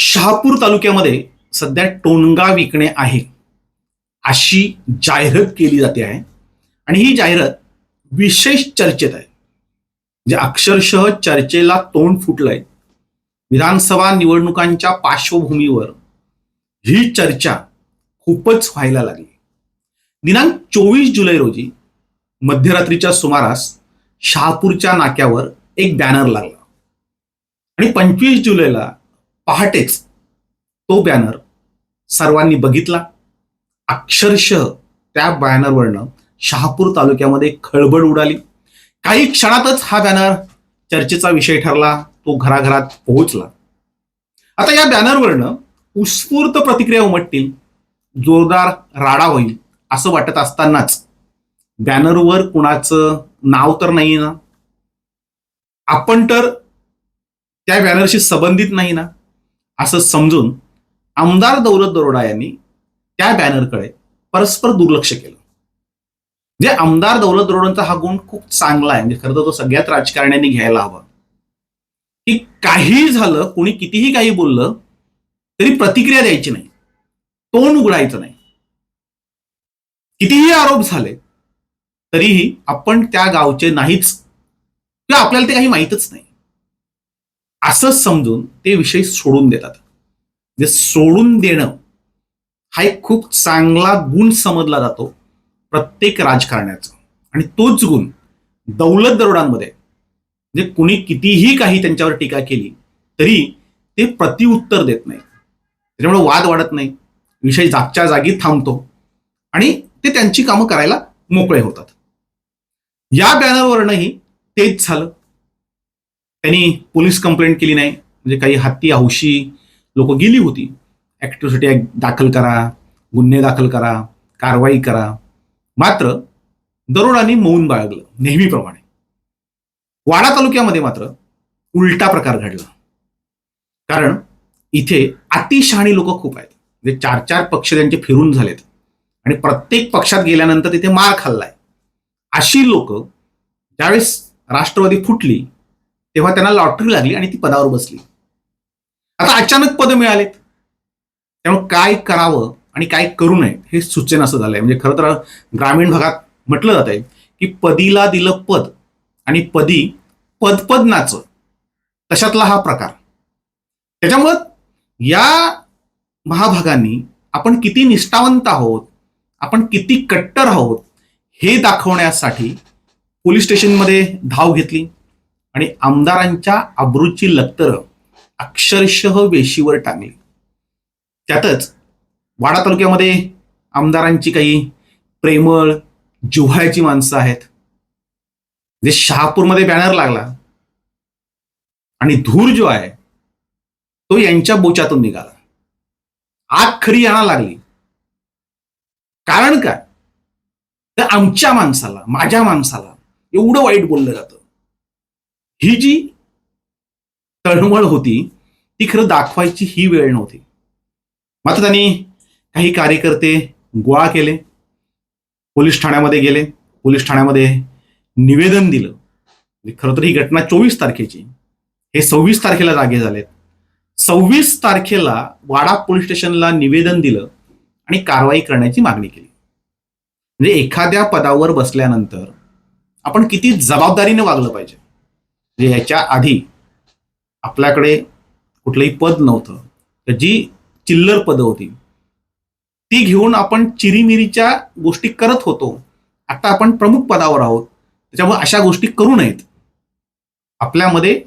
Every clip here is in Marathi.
शहापूर तालुक्यामध्ये सध्या टोनगा विकणे आहे अशी जाहिरात केली जाते आहे. आणि ही जाहिरात विशेष चर्चेत आहे. जे अक्षरशः चर्चेला तोंड फुटलंय. विधानसभा निवडणुकांच्या पार्श्वभूमीवर ही चर्चा खूपच व्हायला लागली. दिनांक चोवीस जुलै रोजी मध्यरात्रीच्या सुमारास शहापूरच्या नाक्यावर एक बॅनर लागला. आणि पंचवीस जुलैला पहाटेच तो बॅनर सर्वांनी बघितला. अक्षरशः त्या बॅनरवरनं शहापूर तालुक्यामध्ये खळबळ उडाली. काही क्षणातच हा बॅनर चर्चेचा विषय ठरला तो घराघरात पोहोचला. आता या बॅनरवरनं उत्स्फूर्त प्रतिक्रिया उमटतील जोरदार राडा होईल असं वाटत असतानाच बॅनरवर कुणाचं नाव तर नाही ना? आपण तर त्या बॅनरशी संबंधित नाही ना? असं समजून आमदार दौलत दरोडा यांनी त्या बॅनरकडे परस्पर दुर्लक्ष केलं. जे आमदार दौलत दरोडांचा हा गुण खूप चांगला आहे म्हणजे खरं तर तो सगळ्यात राजकारण्यांनी घ्यायला हवा. की काही झालं कोणी कितीही काही बोललं तरी प्रतिक्रिया द्यायची नाही. तोंड उघडायचं नाही. कितीही आरोप झाले तरीही आपण त्या गावचे नाहीच किंवा आपल्याला ते काही माहीतच नाही. असं समजून ते विषय सोडून देतात. जे सोडून देणं हा एक खूप चांगला गुण समजला जातो प्रत्येक राजकारण्याचा. आणि तोच गुण दौलत दरोडांमध्ये जे कुणी कितीही काही त्यांच्यावर टीका केली तरी ते प्रतिउत्तर देत नाही. त्याच्यामुळे वाद वाढत नाही. विषय जागच्या जागी थांबतो. आणि ते त्यांची कामं करायला मोकळे होतात. या बॅनरवरनंही तेच झालं. त्यांनी पोलीस कंप्लेंट केली नाही. म्हणजे काही हत्ती हौशी लोक गेली होती. ॲक्टिव्हिटी दाखल करा गुन्हे दाखल करा कारवाई करा. मात्र दरोडाने मौन बाळगलं नेहमीप्रमाणे. वाडा तालुक्यामध्ये मात्र उलटा प्रकार घडला. कारण इथे अतिशहाणी लोक खूप आहेत. म्हणजे चार चार पक्ष त्यांचे फिरून झालेत. आणि प्रत्येक पक्षात गेल्यानंतर तिथे मार खाल्लाय. अशी लोक ज्यावेळेस राष्ट्रवादी फुटली तेव्हा त्यांना लॉटरी लागली आणि ती पदावर बसली. आता अचानक पद मिळालेत. त्यामुळे काय करावं आणि काय करू नये हे सुचेन असं झालंय. म्हणजे खरं तर ग्रामीण भागात म्हटलं जात आहे की पदीला दिलं पद आणि पदी पदपद नाच तशातला हा प्रकार. त्याच्यामुळं या महाभागांनी आपण किती निष्ठावंत आहोत आपण किती कट्टर आहोत हे दाखवण्यासाठी पोलीस स्टेशनमध्ये धाव घेतली. आणि आमदारांच्या अब्रूची लक्तर अक्षरशः वेशीवर टांगली. त्यातच वाडा तालुक्यामध्ये आमदारांची काही प्रेमळ जिव्हाळ्याची माणसं आहेत. जे शहापूरमध्ये बॅनर लागला. आणि धूर जो आहे तो यांच्या बोचातून निघाला. आग खरी यांना लागली. कारण काय? तर आमच्या माणसाला माझ्या माणसाला एवढं वाईट बोललं जातं. ही जी तळमळ होती ती खरं दाखवायची ही वेळ नव्हती. मात्र त्यांनी काही कार्यकर्ते गोळा केले पोलीस ठाण्यामध्ये गेले पोलीस ठाण्यामध्ये निवेदन दिलं. म्हणजे खरं तर ही घटना चोवीस तारखेची. हे सव्वीस तारखेला जागे झालेत. सव्वीस तारखेला वाडा पोलीस स्टेशनला निवेदन दिलं आणि कारवाई करण्याची मागणी केली. म्हणजे एखाद्या पदावर बसल्यानंतर आपण किती जबाबदारीने वागलं पाहिजे. म्हणजे याच्या आधी आपल्याकडे कुठलंही पद नव्हतं तर जी चिल्लर पदं होती ती घेऊन आपण चिरीमिरीच्या गोष्टी करत होतो. आता आपण प्रमुख पदावर आहोत त्याच्यामुळे अशा गोष्टी करू नयेत. आपल्यामध्ये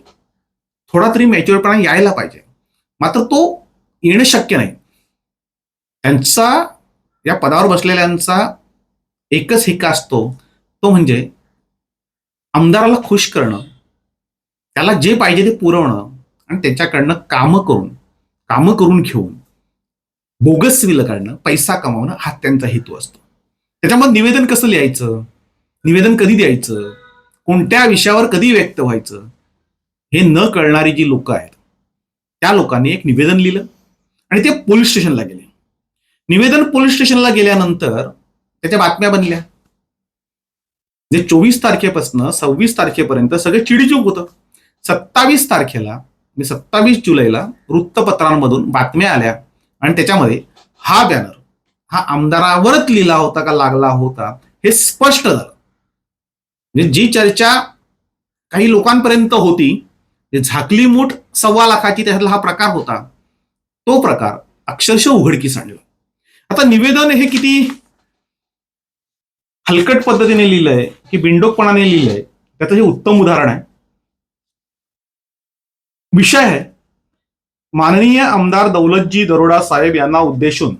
थोडा तरी मॅच्युअरपणा यायला पाहिजे. मात्र तो येणं शक्य नाही. त्यांचा या पदावर बसलेल्यांचा एकच हिक्का असतो तो म्हणजे आमदाराला खुश करणं. त्याला जे पाहिजे ते पुरवणं आणि त्याच्याकडनं कामं करून कामं करून घेऊन बोगस विलं काढणं पैसा कमावणं हा त्यांचा हेतू असतो. त्याच्यामध्ये निवेदन कसं लिहायचं? निवेदन कधी द्यायचं? कोणत्या विषयावर कधी व्यक्त व्हायचं? हे न कळणारी जी लोक आहेत त्या लोकांनी एक निवेदन लिहिलं आणि ते पोलीस स्टेशनला गेले. निवेदन पोलीस स्टेशनला गेल्यानंतर त्याच्या बातम्या बनल्या. जे चोवीस तारखेपासून सव्वीस तारखेपर्यंत सगळे चिडीचूक होतं. सत्तावीस तारखेला मी सत्तावीस जुलैला वृत्तपत्रांमधून बातम्या आल्या आणि त्याच्यामध्ये हा बॅनर हा आमदारावरच लिहिला होता का लागला होता हे स्पष्ट झालं. म्हणजे जी चर्चा काही लोकांपर्यंत होती झाकली मूठ सव्वा लाखाची त्यातला हा प्रकार होता तो प्रकार अक्षरशः उघडकीस आणला. आता निवेदन हे किती हलकट पद्धतीने लिहिलंय की बिंडोकपणाने लिहिलंय त्याचं हे उत्तम उदाहरण आहे. विषय आहे माननीय आमदार दौलतजी दरोडा साहेब यांना उद्देशून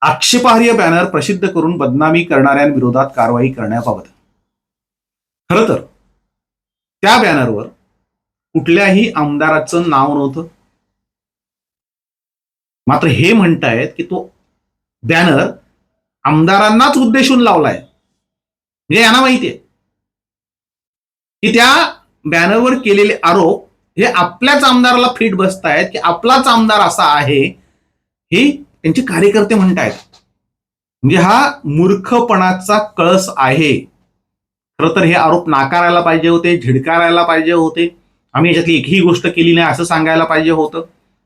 आक्षेपार्ह बॅनर प्रसिद्ध करून बदनामी करणाऱ्यांविरोधात कारवाई करण्याबाबत. खरं तर त्या बॅनरवर कुठल्याही आमदाराचं नाव नव्हतं. मात्र हे म्हणतायत की तो बॅनर आमदारांनाच उद्देशून लावलाय. म्हणजे यांना माहितीये. की त्या बॅनरवर केलेले आरोप हे आपल्याच आमदाराला फिट बसतायत की आपलाच आमदार असा आहे हे त्यांचे कार्यकर्ते म्हणतायत. म्हणजे हा मूर्खपणाचा कळस आहे. खरं तर हे आरोप नाकारायला पाहिजे होते झिडकारायला पाहिजे होते. आम्ही याच्यातली एकही गोष्ट केली नाही असं सांगायला पाहिजे होतं.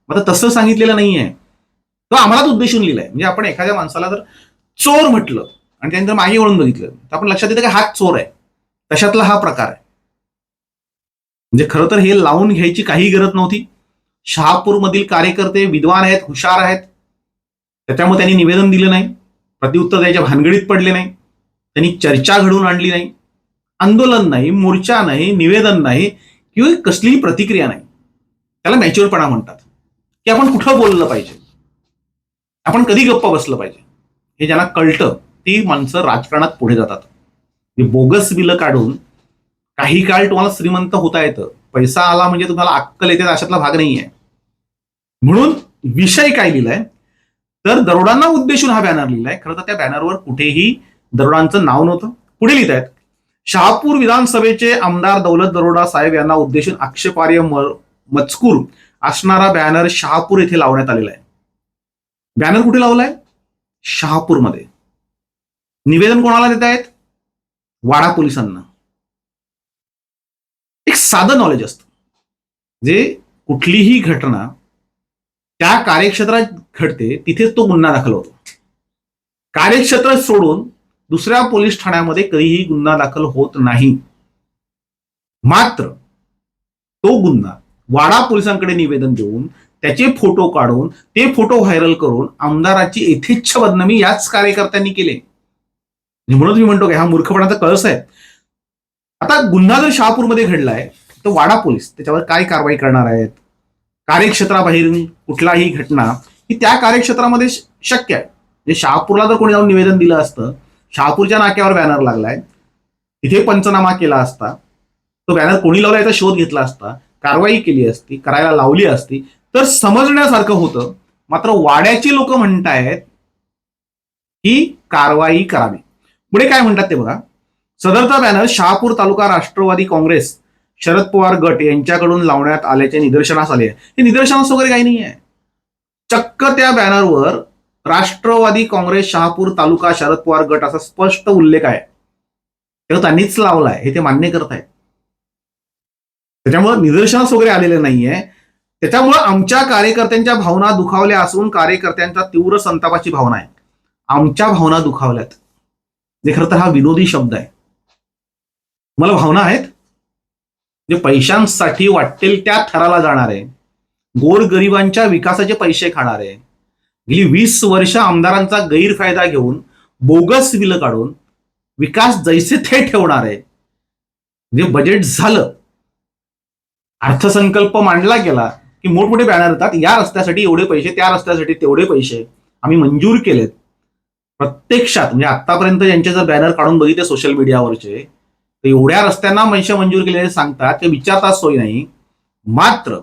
आता तसं सांगितलेलं नाहीये. तो आम्हालाच उद्देशून लिहिलाय. म्हणजे आपण एखाद्या माणसाला जर चोर म्हटलं आणि त्यानंतर मागे वळून बघितलं तर आपण लक्षात येतं की हाच चोर आहे. तशातला हा प्रकार आहे. म्हणजे खरं तर हे लावून घ्यायची काही गरज नव्हती. शहापूरमधील कार्यकर्ते विद्वान आहेत हुशार आहेत. त्याच्यामुळे त्यांनी निवेदन दिलं नाही. प्रत्युत्तर द्यायच्या भानगडीत पडले नाही. त्यांनी चर्चा घडवून आणली नाही. आंदोलन नाही मोर्चा नाही निवेदन नाही किंवा कसलीही प्रतिक्रिया नाही. त्याला मॅच्युअरपणा म्हणतात. की आपण कुठं बोललं पाहिजे? आपण कधी गप्पा बसलं पाहिजे? हे ज्यांना कळतं ती माणसं राजकारणात पुढे जातात. हे बोगस बिलं काढून काही काळ तुम्हाला श्रीमंत होता येतं. पैसा आला म्हणजे तुम्हाला अक्कल येते अशातला भाग नाही आहे म्हणून विषय काय लिहिलाय? तर दरोडांना उद्देशून हा बॅनर लिहिलाय. खरं तर त्या बॅनरवर कुठेही दरोडांचं नाव नव्हतं. पुढे लिहित आहेत शहापूर विधानसभेचे आमदार दौलत दरोडा साहेब यांना उद्देशून आक्षेपार्य मजकूर असणारा बॅनर शहापूर येथे लावण्यात आलेला आहे. बॅनर कुठे लावलाय? शहापूरमध्ये. निवेदन कोणाला देत आहेत वाडा पोलिसांना. एक साधं नॉलेज असतं. जे कुठलीही घटना त्या कार्यक्षेत्रात घडते तिथेच तो गुन्हा दाखल होतो. कार्यक्षेत्र सोडून दुसऱ्या पोलीस ठाण्यामध्ये कधीही गुन्हा दाखल होत नाही. मात्र तो गुन्हा वाडा पोलिसांकडे निवेदन देऊन त्याचे फोटो काढून ते फोटो व्हायरल करून आमदाराची यथेच्छ बदनामी याच कार्यकर्त्यांनी केले. म्हणजे म्हणून मी म्हणतो की हा मूर्खपणाचा कळस आहे. आता गुन्हा जर शहापूरमध्ये घडलाय तर वाडा पोलीस त्याच्यावर काय कारवाई करणार आहेत? कार्यक्षेत्राबाहेर कुठलाही घटना ही त्या कार्यक्षेत्रामध्ये शक्य आहे. म्हणजे शहापूरला जर कोणी जाऊन निवेदन दिलं असतं शहापूरच्या नाक्यावर बॅनर लागलाय तिथे पंचनामा केला असता तो बॅनर कोणी लावला याचा शोध घेतला असता कारवाई केली असती करायला लावली असती तर समजण्यासारखं होतं. मात्र वाड्याची लोक म्हणतायत की कारवाई करावी. पुढे काय म्हणतात ते बघा. सदरचा बॅनर शहापूर तालुका राष्ट्रवादी काँग्रेस शरद पवार गट यांच्याकडून लावण्यात आल्याचे निदर्शनास आले आहे. हे निदर्शनास वगैरे काही नाही आहे चक्क त्या बॅनरवर राष्ट्रवादी काँग्रेस शहापूर तालुका शरद पवार गट असा स्पष्ट उल्लेख आहे. तेव्हा त्यांनीच लावलाय हे ते मान्य करत आहेत. त्याच्यामुळे निदर्शनास वगैरे आलेले नाहीये. त्याच्यामुळे आमच्या कार्यकर्त्यांच्या भावना दुखावल्या असून कार्यकर्त्यांच्या तीव्र संतापाची भावना आहे. आमच्या भावना दुखावल्यात. जे खरं तर हा विनोदी शब्द आहे. मला भावना आहेत जे पैशांसाठी वाटेल त्या थराला जाणारे गोरगरिबांच्या विकासाचे पैसे खाणारे गेली वीस वर्ष आमदारांचा गैरफायदा घेऊन बोगस बिलं काढून विकास जैसे थे ठेवणार. आहे जे बजेट झालं अर्थसंकल्प मांडला गेला की मोठमोठे बॅनर येतात या रस्त्यासाठी एवढे पैसे त्या रस्त्यासाठी तेवढे पैसे आम्ही मंजूर केलेत. प्रत्यक्षात म्हणजे आतापर्यंत यांचे जर बॅनर काढून बघितले सोशल मीडियावरचे तर एवढ्या रस्त्यांना मनशा मंजूर केलेले सांगतात ते विचारताच सोय नाही. मात्र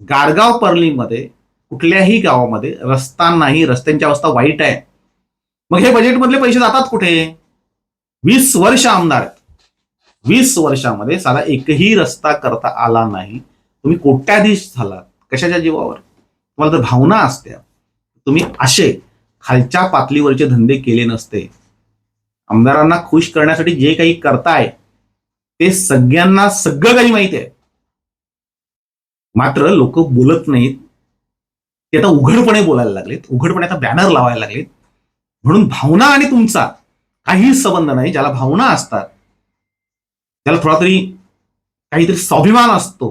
गारगाव पर्लिंगमध्ये कुठल्याही गावामध्ये रस्ता नाही रस्त्यांची अवस्था वाईट आहे. मग हे बजेटमधले पैसे जातात कुठे? वीस वर्ष आमदार आहेत. वीस वर्षामध्ये साधा एकही रस्ता करता आला नाही. तुम्ही कोट्याधीश झालात. कशाच्या जीवावर? तुम्हाला तर भावना असत्या तुम्ही असे खालच्या पातळीवरचे धंदे केले नसते. आमदारांना खुश करण्यासाठी जे काही करताय ते सगळ्यांना सगळं काही माहिती आहे. मात्र लोक बोलत नाहीत. ते आता उघडपणे बोलायला लागलेत. उघडपणे आता बॅनर लावायला लागलेत. म्हणून भावना आणि तुमचा काहीही संबंध नाही. ज्याला भावना असतात त्याला थोडा तरी काहीतरी स्वाभिमान असतो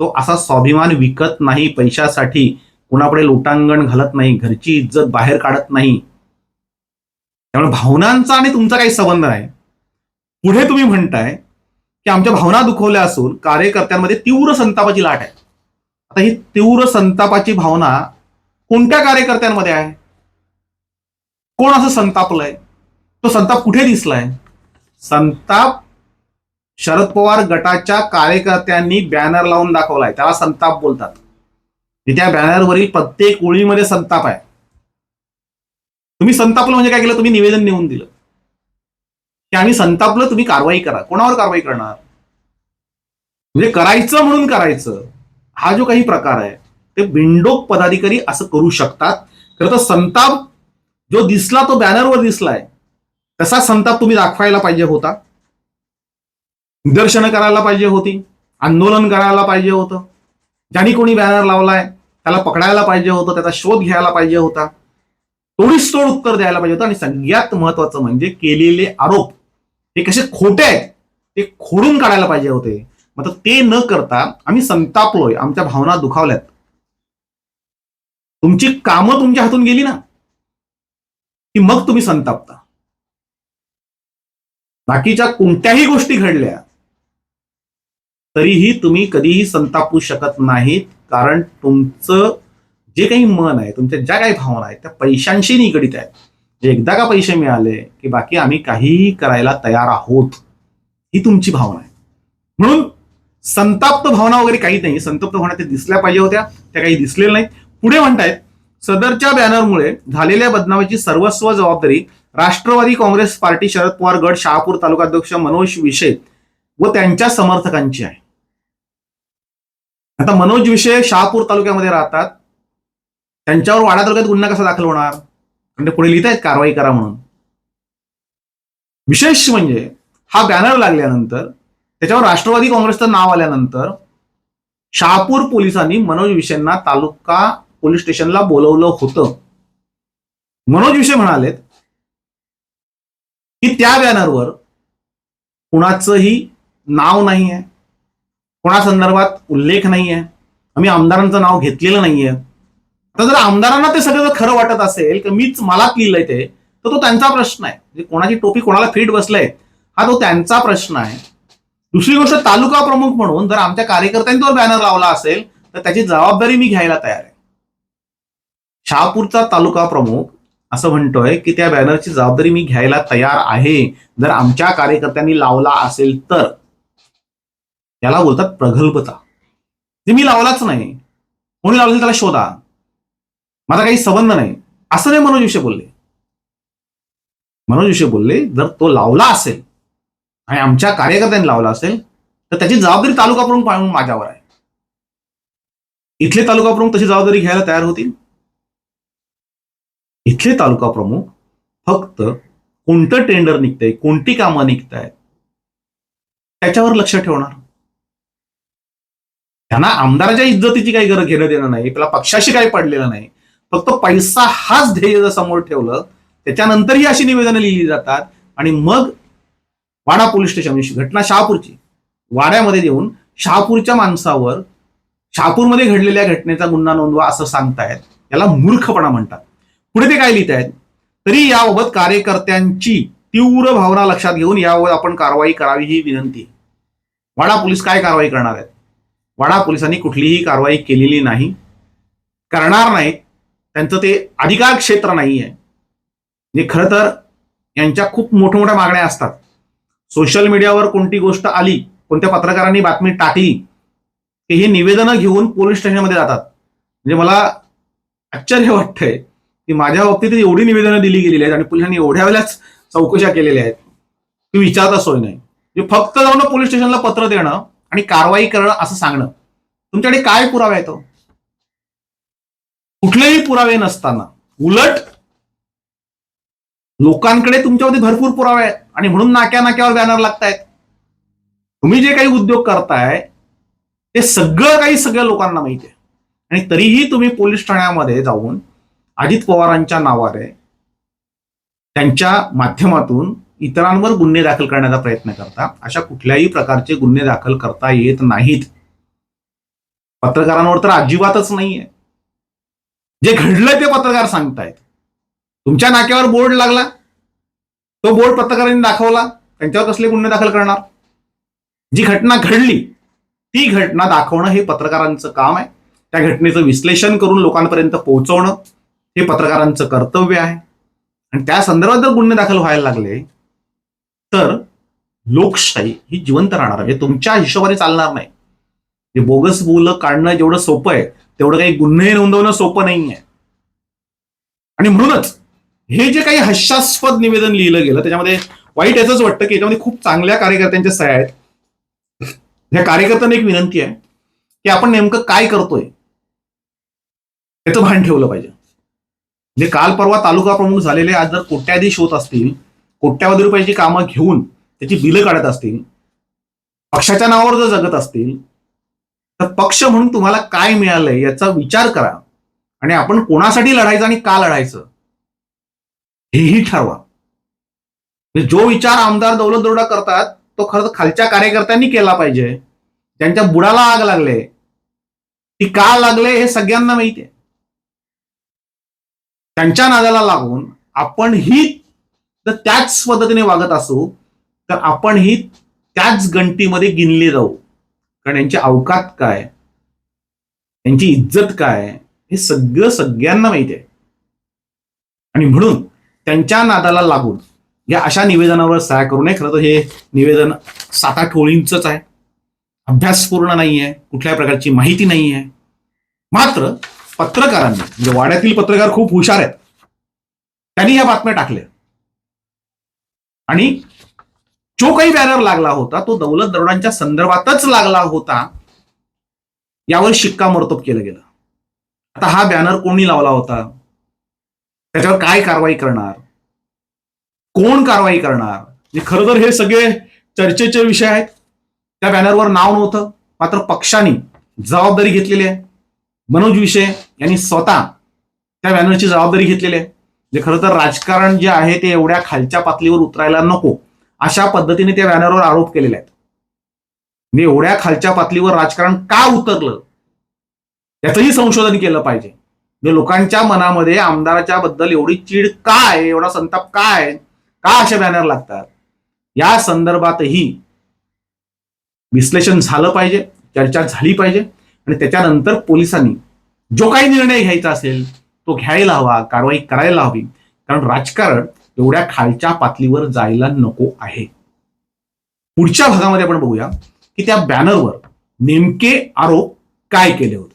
तो असा स्वाभिमान विकत नाही. पैशासाठी कुणाकडे लोटांगण घालत नाही. घरची इज्जत बाहेर काढत नाही. त्यामुळे भावनांचा आणि तुमचा काही संबंध नाही. पुढे तुम्ही म्हणताय की आमच्या भावना दुखवल्या असून कार्यकर्त्यांमध्ये तीव्र संतापाची लाट आहे. आता ही तीव्र संतापाची भावना कोणत्या कार्यकर्त्यांमध्ये आहे? कोण असं संतापलंय? तो संताप कुठे दिसलाय? संताप शरद पवार गटाच्या कार्यकर्त्यांनी बॅनर लावून दाखवलाय. त्याला संताप बोलतात. त्या बॅनरवरील प्रत्येक ओळीमध्ये संताप आहे. तुम्ही संतापलं म्हणजे काय केलं? तुम्ही निवेदन नेऊन दिलं. की आम्ही संतापलं तुम्ही कारवाई करा. कोणावर कारवाई करणार? म्हणजे करायचं म्हणून करायचं. हा जो काही प्रकार आहे ते बिंडोक पदाधिकारी असं करू शकतात. खरं तर संताप जो दिसला तो बॅनरवर दिसलाय. तसा संताप तुम्ही दाखवायला पाहिजे होता. निदर्शनं करायला पाहिजे होती. आंदोलन करायला पाहिजे होतं. ज्यांनी कोणी बॅनर लावलाय त्याला पकडायला पाहिजे होतं त्याचा शोध घ्यायला पाहिजे होता. तोडीस तोड उत्तर द्यायला पाहिजे होतं. आणि सगळ्यात महत्वाचं म्हणजे केलेले आरोप. हे कसे खोटे आहेत ते खोडून काढायला पाहिजे होते. मात्र ते न करता आम्ही संतापलोय आमच्या भावना दुखावल्यात. तुमची कामं तुमच्या हातून गेली ना की मग तुम्ही संतापता. बाकीच्या कोणत्याही गोष्टी घडल्या तरीही तुम्ही कधीही संतापू शकत नाहीत कारण तुमचं जे काही मन आहे तुमच्या ज्या काही भावना आहेत त्या पैशांशी निगडीत आहेत. जे एकदा का पैसे मिळाले की बाकी आम्ही काहीही करायला तयार आहोत ही तुमची भावना आहे. म्हणून संताप्त भावना वगैरे काही नाही. संतप्त भावना ते दिसल्या पाहिजे होत्या त्या काही दिसलेल्या नाहीत. पुढे म्हणतायत सदरच्या बॅनरमुळे झालेल्या बदनामीची सर्वस्व जबाबदारी राष्ट्रवादी काँग्रेस पार्टी शरद पवार गट शहापूर तालुकाध्यक्ष मनोज विषय व त्यांच्या समर्थकांची आहे. आता मनोज विषय शहापूर तालुक्यामध्ये राहतात. त्यांच्यावर वाडा तालुक्यात गुन्हा कसा दाखल होणार? कारण ते पुढे लिहित आहेत कारवाई करा म्हणून. विशेष म्हणजे हा बॅनर लागल्यानंतर त्याच्यावर राष्ट्रवादी काँग्रेसचं नाव आल्यानंतर शहापूर पोलिसांनी मनोज विषयांना तालुका पोलीस स्टेशनला बोलवलं होतं. मनोज विषय म्हणालेत की त्या बॅनरवर कुणाचंही नाव नाही आहे कोणासंदर्भात उल्लेख नाही आहे आम्ही आमदारांचं नाव घेतलेलं नाहीये. आता जर आमदारांना ते सगळं जर खरं वाटत असेल की मीच मलाच लिहिलंय ते तर तो त्यांचा प्रश्न आहे. म्हणजे कोणाची टोपी कोणाला फिट बसलाय हा तो त्यांचा प्रश्न आहे. दुसरी गोष्ट तालुका प्रमुख म्हणून जर आमच्या कार्यकर्त्यांनी तो बॅनर लावला असेल तर त्याची जबाबदारी मी घ्यायला तयार आहे. शहापूरचा तालुका प्रमुख असं म्हणतोय की त्या बॅनरची जबाबदारी मी घ्यायला तयार आहे. जर आमच्या कार्यकर्त्यांनी लावला असेल तर. याला बोलतात प्रगल्भता. जे मी लावलाच नाही. कोणी लावलं त्याला शोधा. माझा काही संबंध नाही. असं नाही मनोज विषय बोलले. मनोज विषय बोलले जर तो लावला असेल आणि आमच्या कार्यकर्त्यांनी लावला असेल तर त्याची जबाबदारी तालुका प्रमुख म्हणून माझ्यावर आहे. इथले तालुका प्रमुख तशी जबाबदारी घ्यायला तयार होतील? इथले तालुका प्रमुख फक्त कोणतं टेंडर निघतंय कोणती कामं निघत आहेत त्याच्यावर लक्ष ठेवणार. त्यांना आमदाराच्या इज्जतीची काही गरज घेणं देणं नाही त्याला पक्षाशी काही पडलेलं नाही. फक्त पैसा हाच ध्येय जर समोर ठेवलं त्याच्यानंतर ही अशी निवेदनं लिहिली जातात. आणि मग वाडा पोलीस स्टेशन म्हणजे घटना शहापूरची वाड्यामध्ये देऊन शहापूरच्या माणसावर शहापूरमध्ये घडलेल्या घटनेचा गुन्हा नोंदवा असं सांगतायत. याला मूर्खपणा म्हणतात. पुढे ते काय लिहित आहेत तरी याबाबत कार्यकर्त्यांची तीव्र भावना लक्षात घेऊन यावर आपण कारवाई करावी ही विनंती. वाडा पोलीस काय कारवाई करणार आहेत? वाडा पोलिसांनी कुठलीही कारवाई केलेली नाही. करणार नाहीत. त्यांचं ते अधिकार क्षेत्र नाही आहे म्हणजे खरं तर यांच्या खूप मोठ्या मोठ्या मागण्या असतात. सोशल मीडियावर कोणती गोष्ट आली कोणत्या पत्रकारांनी बातमी टाकली की हे निवेदनं घेऊन पोलीस स्टेशनमध्ये जातात. म्हणजे मला आश्चर्य वाटतंय की माझ्या बाबतीत एवढी निवेदनं दिली गेलेली आहेत आणि पोलिसांनी एवढ्या वेळेलाच चौकशा केलेल्या आहेत. की विचारता सोय नाही. म्हणजे फक्त जाऊन पोलीस स्टेशनला पत्र देणं आणि कारवाई करणं असं सांगणं. तुमच्याकडे काय पुरावा येतो कुठलेही पुरावे नसताना. उलट लोकांकडे तुमच्यामध्ये भरपूर पुरावे आहेत. आणि म्हणून नाक्या नाक्यावर बॅनर लागतायत. तुम्ही जे काही उद्योग करताय ते सगळं काही सगळ्या लोकांना माहिती आहे. आणि तरीही तुम्ही पोलीस ठाण्यामध्ये जाऊन अजित पवारांच्या नावाने त्यांच्या माध्यमातून इतरांवर गुन्हे दाखल करण्याचा प्रयत्न करता. अशा कुठल्याही प्रकारचे गुन्हे दाखल करता येत नाहीत. पत्रकारांवर तर अजिबातच नाहीये. जे घडलंय ते पत्रकार सांगतायत. तुमच्या नाक्यावर बोर्ड लागला. तो बोर्ड पत्रकारांनी दाखवला. त्यांच्यावर कसले गुन्हे दाखल करणार? जी घटना घडली ती घटना दाखवणं हे पत्रकारांचं काम आहे. त्या घटनेचं विश्लेषण करून लोकांपर्यंत पोहोचवणं हे पत्रकारांचं कर्तव्य आहे. आणि त्या संदर्भात जर गुन्हे दाखल व्हायला लागले तर लोकशाही ही जिवंत राहणार आहे. म्हणजे तुमच्या हिशोबाने चालणार नाही. हे बोगस बोल काढणं जेवढं सोपं आहे तेवढं काही गुन्हे नोंदवणं सोपं नाही आहे आणि म्हणूनच हे जे काही हास्यास्पद निवेदन लिहिलं गेलं त्याच्यामध्ये वाईट याचंच वाटतं की याच्यामध्ये खूप चांगल्या कार्यकर्त्यांच्या सह्या आहेत. या कार्यकर्त्यांना एक विनंती आहे की आपण नेमकं काय करतोय याचं भान ठेवलं पाहिजे. म्हणजे काल परवा तालुका प्रमुख झालेले आज जर कोट्याधीश होत असतील कोट्यावधी रुपयाची कामं घेऊन त्याची बिलं काढत असतील पक्षाच्या नावावर जर जगत असतील तर पक्ष म्हणून तुम्हाला काय मिळालंय याचा विचार करा. आणि आपण कोणासाठी लढायचं आणि का लढायचं? हेही ठरवा. म्हणजे जो विचार आमदार दौलत दरोडा करतात तो खरं खालच्या कार्यकर्त्यांनी केला पाहिजे. त्यांच्या बुडाला आग लागले. ती का लागले हे सगळ्यांना माहिती आहे त्यांच्या नादाला लागून आपणही जर त्याच पद्धतीने वागत असू तर आपण ही त्याच गंटीमध्ये गिनली जाऊ. कारण यांची अवकात काय? त्यांची इज्जत काय? हे सगळं सगळ्यांना माहिती आहे. आणि म्हणून त्यांच्या नादाला लागून या अशा निवेदनावर सहाय करू नये. खरं तर हे निवेदन सात आठ ओळींचंच आहे. अभ्यासपूर्ण नाही आहे कुठल्या प्रकारची माहिती नाही आहे मात्र पत्रकारांनी म्हणजे वाड्यातील पत्रकार खूप हुशार आहेत. त्यांनी ह्या बातम्या टाकल्या. आणि जो काही बॅनर लागला होता तो दौलत दरोडांच्या संदर्भातच लागला होता. यावर शिक्कामोर्तब केलं गेलं. आता हा बॅनर कोणी लावला होता? त्याच्यावर काय कारवाई करणार? कोण कारवाई करणार? म्हणजे खरं तर हे सगळे चर्चेचे विषय आहेत. त्या बॅनरवर नाव नव्हतं मात्र पक्षाने जबाबदारी घेतलेली आहे. मनोज विषय यांनी स्वतः त्या बॅनरची जबाबदारी घेतलेली आहे. म्हणजे खरं तर राजकारण जे आहे ते एवढ्या खालच्या पातळीवर उतरायला नको. अशा पद्धतीने त्या बॅनरवर आरोप केलेले आहेत. म्हणजे एवढ्या खालच्या पातळीवर राजकारण का उतरलं? याचंही संशोधन केलं पाहिजे. म्हणजे लोकांच्या मनामध्ये आमदाराच्या बद्दल एवढी चीड काय एवढा संताप काय का असे बॅनर लागतात? या संदर्भातही विश्लेषण झालं पाहिजे चर्चा झाली पाहिजे आणि त्याच्यानंतर पोलिसांनी जो काही निर्णय घ्यायचा असेल तो घ्यायला हवा कारवाई करायला हवी. कारण राजकारण एवढ्या खालच्या पातळीवर जायला नको आहे. पुढच्या भागामध्ये आपण बघूया की त्या बॅनरवर नेमके आरोप काय केले होते?